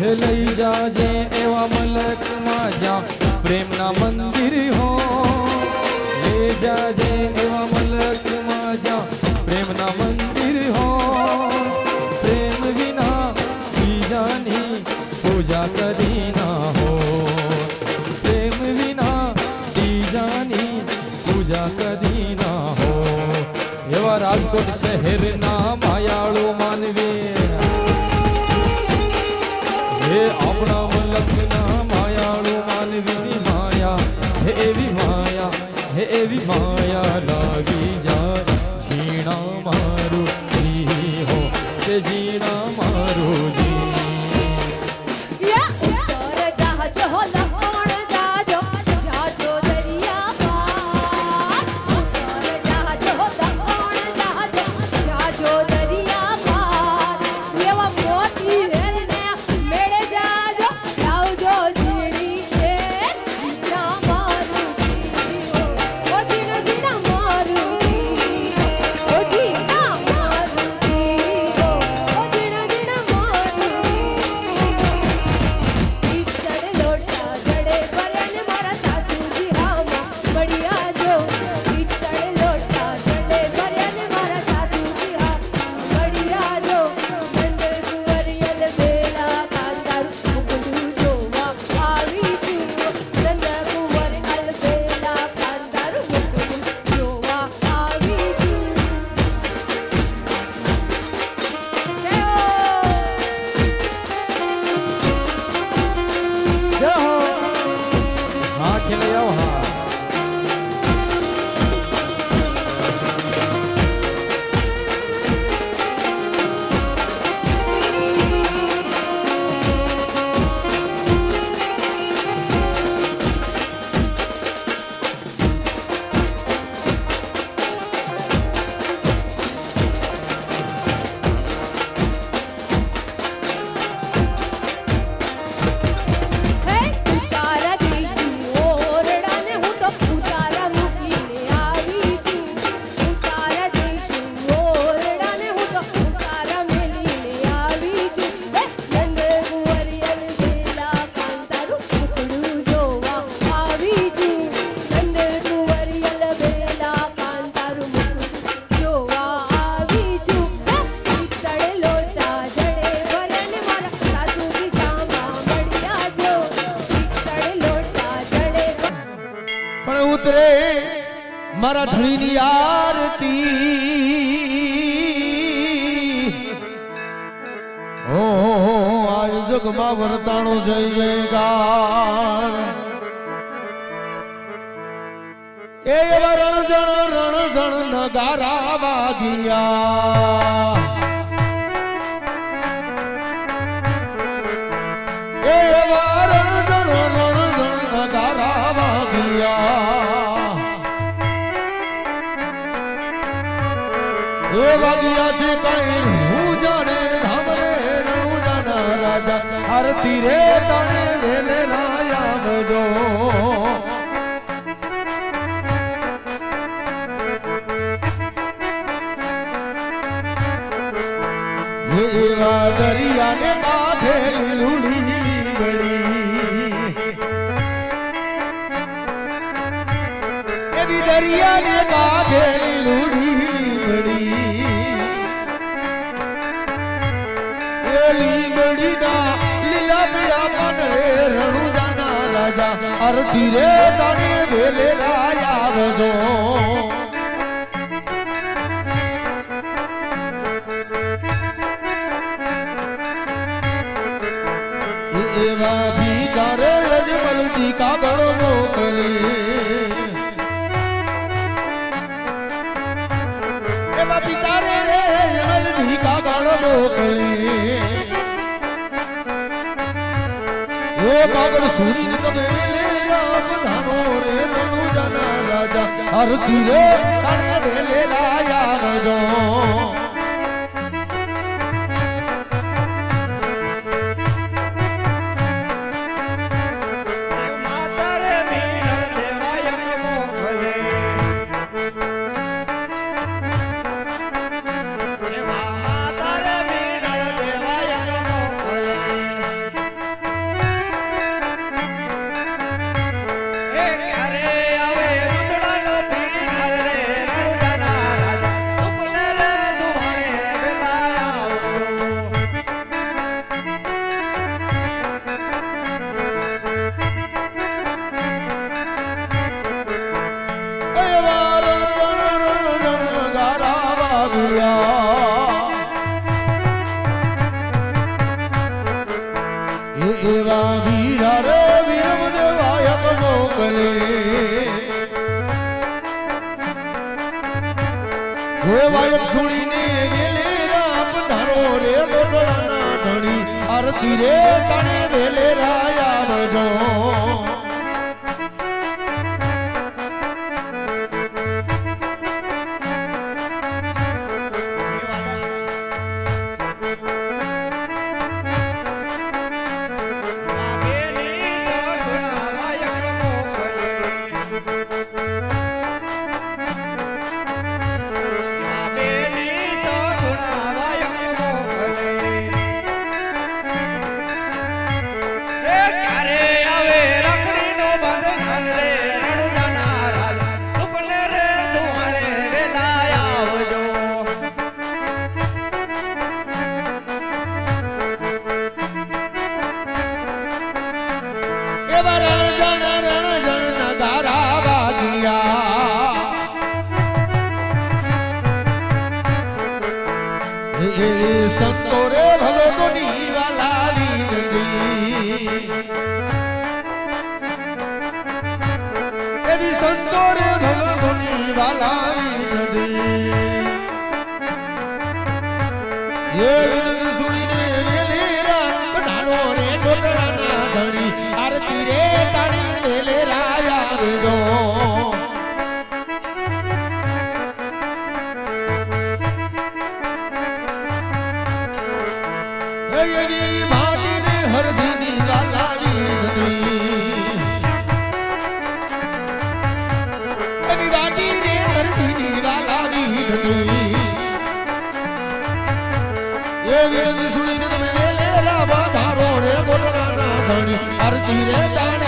હે લઈ જાજે એવા મલકમાં જ્યાં પ્રેમના મંદિર હો. લઈ જાજે એવા મલકમાં જ્યાં પ્રેમના મંદિર હો. પ્રેમ વિના બીજાની પૂજા કરી ના હો. પ્રેમ વિના બીજાની પૂજા કરી ના હો. એવા રાજકોટ શહેરના માયાળુ માનવી જીણા મારું હો તે જીણા જગમાં વરતાણો જય જયકાર. એ એવા રણજણ રણજણ નગારા વાગ્યા. એવા રણજણ રણજણ નગારા વાગ્યા. એ વાગ્યા છે કઈ હું જાણે રાજા તણે રે તાણે વેલે લાયા બજો એવા દરિયાને કાંઠે લૂડી ગળી એવી દરિયાને કાંઠે અરઠી રે તાણે વેલે રાય આવજો. એવા ભીખારે અજમલજી કાગળ મોકલી. એવા પિતારે રે અજમલજી કાગળ મોકલી. ઓ કાગળ સુની તમે આરતી રે. એ એવા વીરા રે વીરમ દેવાયક મોકલે હે વાયક સુણીને વેલે રાપ ધરો રે ગોગળાના ધણી આરતી રે તણે વેલે રાયા બજો એવી સંતોરે ભગવની વાલાવી யாரு திங்கிற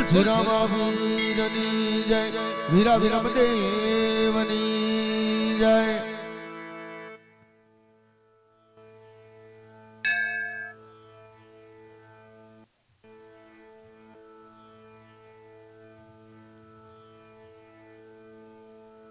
બોલ શ્રી રામા વીરની જય. વીરા વિરમ દેવની જય.